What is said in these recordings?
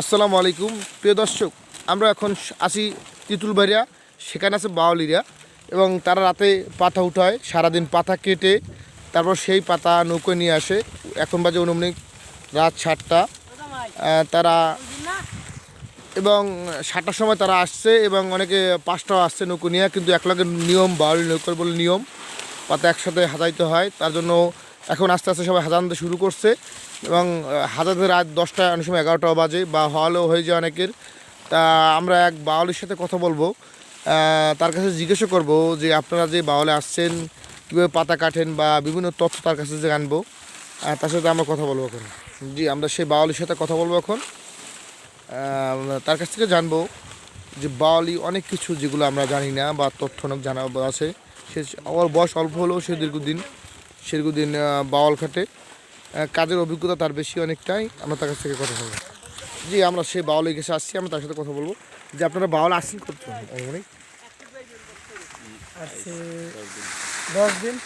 আসসালামু আলাইকুম। প্রিয় দর্শক, আমরা এখন আসি তিতুলবাড়িয়া, সেখানে আছে বাওয়ালিরা এবং তারা রাতে পাতা উঠায়, সারাদিন পাতা কেটে তারপর সেই পাতা নৌকো নিয়ে আসে। এখন বাজে অনুমানিক রাত সাতটা। তারা এবং সাতটার সময় তারা আসছে এবং অনেকে পাঁচটাও আসছে নৌকো নিয়ে, কিন্তু একলগে নিয়ম বাউলি নৌকোর বলে নিয়ম, পাতা একসাথে হাজাইতে হয়। তার জন্য এখন আস্তে আস্তে সবাই হাজানতে শুরু করছে এবং হাজাতে রাত দশটা অনেক সময় এগারোটাও বাজে বা হলেও হয়ে যায় অনেকের। তা আমরা এক বাউলির সাথে কথা বলব। তার কাছে জিজ্ঞাসা করব যে আপনারা যে বাউলে আসছেন, কীভাবে পাতা কাটেন বা বিভিন্ন তথ্য তার কাছে যে আনব তার সাথে আমরা কথা বলব এখন। জি, আমরা সেই বাউলির সাথে কথা বলব এখন। তার কাছ থেকে জানব যে বাওয়ালি অনেক কিছু যেগুলো আমরা জানি না বা তথ্য অনেক জানা আছে। সে আমার বয়স অল্প হলেও সে দীর্ঘদিন সে দীর্ঘদিন আহ, বাওয়াল খাটে কাজের অভিজ্ঞতা তার বেশি অনেকটাই। আমরা তার কাছ থেকে কথা বলব। জি আমরা সেই বাওয়ালের কাছে আসছি। আমরা তার সাথে কথা বলব যে আপনারা বাওয়াল আসছেন করতে অনেক দশ দিন।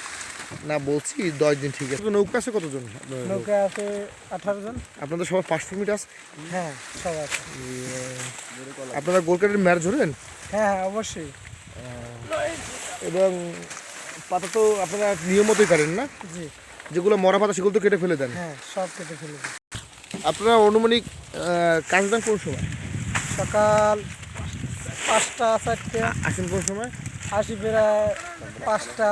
না বলছি দশ দিন ঠিক আছে। নৌকা আছে কতজন? নৌকা আছে আঠারো জন। আপনাদের সবার পাঁচ মিনিট আছে? হ্যাঁ সব আছে। আপনারা গোলকাটের ম্যাচ ধরেন? হ্যাঁ হ্যাঁ অবশ্যই। এবং পাতা তো আপনারা নিয়মতই কাটেন না? জি। যেগুলো মরা পাতা সেগুলো তো কেটে ফেলে দেন। হ্যাঁ সব কেটে ফেলে দেন। আপনারা অনুমানিক কাজ দেন কোন সময়? সকাল পাঁচটা চারটে। আসেন কোন সময়? আসি প্রায় পাঁচটা।